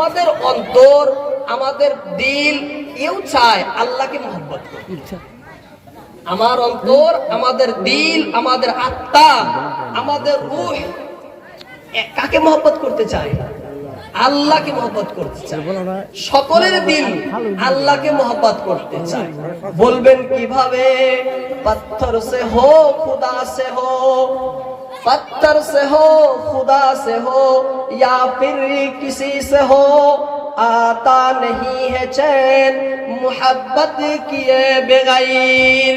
আমাদের অন্তর, আমাদের দিল কেউ চায় আল্লাহকে মহব্বত আমার অন্তর, আমাদের দিল, আমাদের আত্মা, আমাদের রুহ কাকে মহব্বত করতে চায়? আল্লাহকে মহব্বত করতে চায়। সকলের দিল আল্লাহকে মহব্বত করতে চায়। বলবেন, কীভাবে পত্থর সে হো, খুদা সে হো? پتر سے ہو، خدا سے ہو یا پھر کسی سے ہو، آتا نہیں ہے چین محبت کیے بغیر۔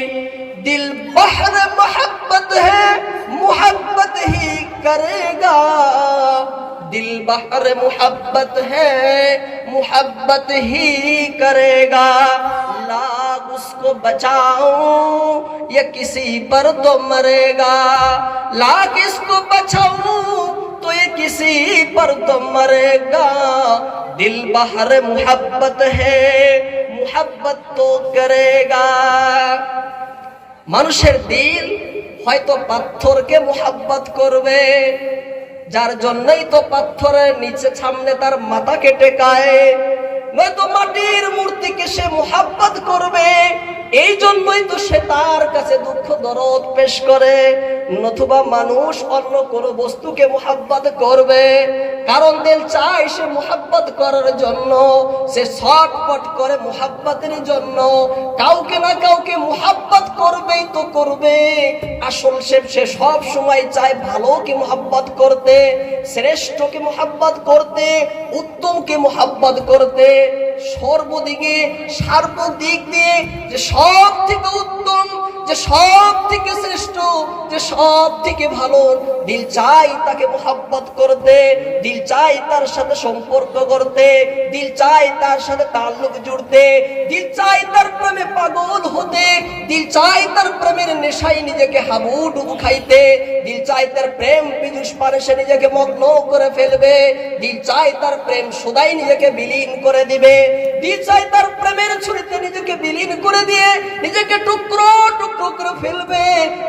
دل بحر محبت ہے، محبت ہی کرے گا۔ دل بحر محبت ہے، محبت ہی کرے گا۔ उसको बचाऊं ये किसी पर तो मरेगा लाख इसको बचाऊं तो ये किसी पर तो मरेगा दिल बहर मोहब्बत है मोहब्बत तो करेगा মানুষের দিল হয়তো পাথরকে মোহাব্বত করবে যার জন্যই তো পাথরের নিচে সামনে তার মাথাকে টেকায় নয়তো মাটির মূর্তিকে সে মোহাব্বত করবে এই জন্যই তো সে তার কাছে দুঃখ দরদ পেশ করে। নতুবা মানুষ অন্য কোনো বস্তুকে মোহাব্বত করবে। কারণ দিল চায় সে মোহাব্বত করার জন্য। সে ছটপট করে মোহাব্বতের জন্য। কাউকে না কাউকে মোহাব্বত করবেই তো করবে। আসল সে সে সব সময় চায় ভালোকে মোহাব্বত করতে, শ্রেষ্ঠকে মোহাব্বত করতে, উত্তমকে মোহাব্বত করতে। সর্বদিকে, সার্বদিক দিয়ে যে সব থেকে উত্তম, যে সব থেকে শ্রেষ্ঠ, যে সব থেকে ভালো, দিল চাই তাকে মোহাব্বত করতে, দিল চাই তার সাথে সম্পর্ক করতে দিল চাই তার সাথে তাল্লুক জুড়তে, দিল চাই তার প্রেমে দিল চায় তার প্রেমের নেশায় নিজেকে হাবুডুবু খাইতে। দিল চায় তার প্রেম বিদুষ পারে সে নিজেকে মগ্ন করে ফেলবে। দিল চায় তার প্রেম সদাই নিজেকে বিলীন করে দিবে। দিল চায় তার প্রেমের ছুরিতে নিজেকে বিলীন করে দিয়ে নিজেকে টুকরো টুকরো করে ফেলবে।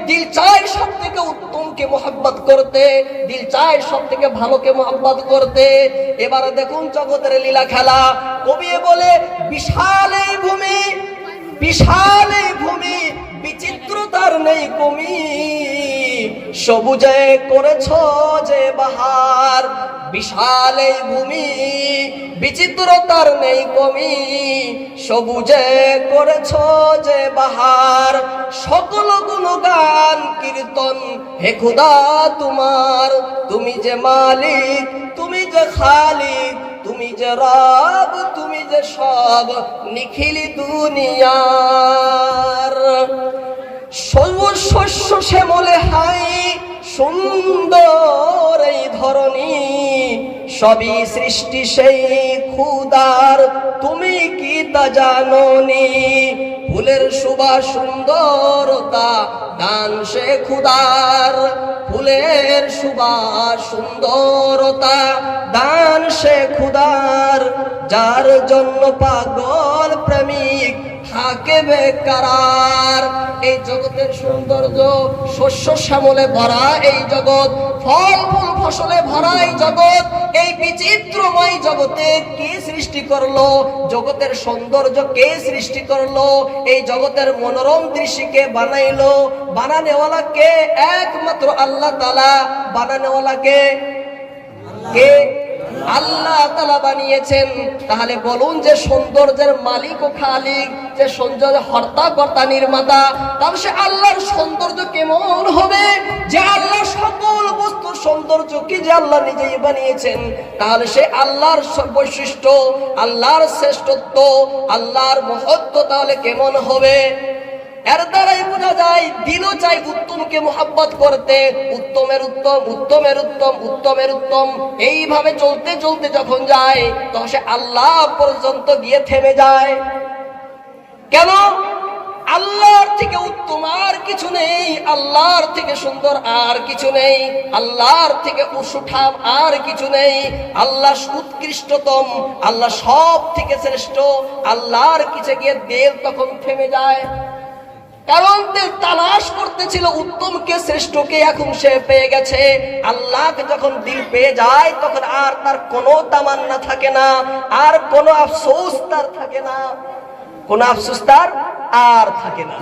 দিল চায় সব থেকে উত্তমকে মোহাব্বত করতে। দিল চায় সব থেকে ভালোকে মোহাব্বত করতে। এবারে দেখুন জগতের লীলা খেলা। কবি বলে, বিশাল এই ভূমি বিশাল এই ভূমি, বিচিত্রতার নেই কমি। সবুজে করেছ যে বাহার, বিশাল এই ভূমি, বিচিত্রতার নেই কমি। সবুজে করেছ যে বাহার, সকল গুণগান, কীর্তন, হে খুদা তোমার। তুমি যে মালিক, তুমি যে খালিক তুমি যে রব, তুমি যে সব, নিখিল দুনিয়ার। সবুজ শস্য শ্যামলে হাই, সুন্দর এই ধরনী সবই সৃষ্টি সেই ক্ষুদার তুমি কি তা জাননি? ফুলের শোভা সুন্দরতা, দান সে খুদার। ফুলের শোভা সুন্দরতা, দান সে খুদার, যার জন্য পাগল প্রেমিক থাকে বেকার। এই জগতের সৌন্দর্য শস্য শ্যামলে ভরা এই জগৎ, ফল ফুল ফসলে ভরা এই জগৎ, এই বিচিত্রময় জগতে কে সৃষ্টি করল? জগতের সৌন্দর্য কে সৃষ্টি করল? এই জগতের মনোরম দৃশ্যকে বানাইলো? বানানেওয়ালা কে? একমাত্র আল্লাহ তালা বানানেওয়ালা কে? কে? আল্লাহ তালা বানিয়েছেন। তাহলে বলুন যে সৌন্দর্যের মালিক ও খালিক যে সৌন্দর্য হর্তা কর্তা নির্মাতা তাহলে সে আল্লাহর সৌন্দর্য কেমন হবে? যে আল্লাহ সকল বস্তুর সৌন্দর্য কি যে আল্লাহ নিজেই বানিয়েছেন? তাহলে সে আল্লাহর বৈশিষ্ট্য আল্লাহর শ্রেষ্ঠত্ব, আল্লাহর মহত্ব তাহলে কেমন হবে? এর দ্বারাই বোঝা যায় দিনও চাই উত্তমকে মোহাব্বত করতে। উত্তমের উত্তম উত্তমের উত্তম উত্তমের উত্তম। এইভাবে চলতে চলতে যখন যায়, তখন সে আল্লাহ পর্যন্ত গিয়ে থেমে যায়। কেন? আল্লাহর থেকে উত্তম আর কিছু নেই, আল্লাহর থেকে সুন্দর আর কিছু নেই, আল্লাহর থেকে উসুঠাম আর কিছু নেই আল্লাহ উৎকৃষ্টতম আল্লাহ সব থেকে শ্রেষ্ঠ, আল্লাহর কিছু গিয়ে দেল তখন থেমে যায়। কারণ তালাশ করতেছিল উত্তমকে শ্রেষ্ঠকে এখন সে পেয়ে গেছে। আল্লাহকে যখন দিল পেয়ে যায়, তখন আর তার কোনো তামান্না থাকে না, আর কোনো আফসোস তার থাকে না। কোনো আফসোস তার আর থাকে না।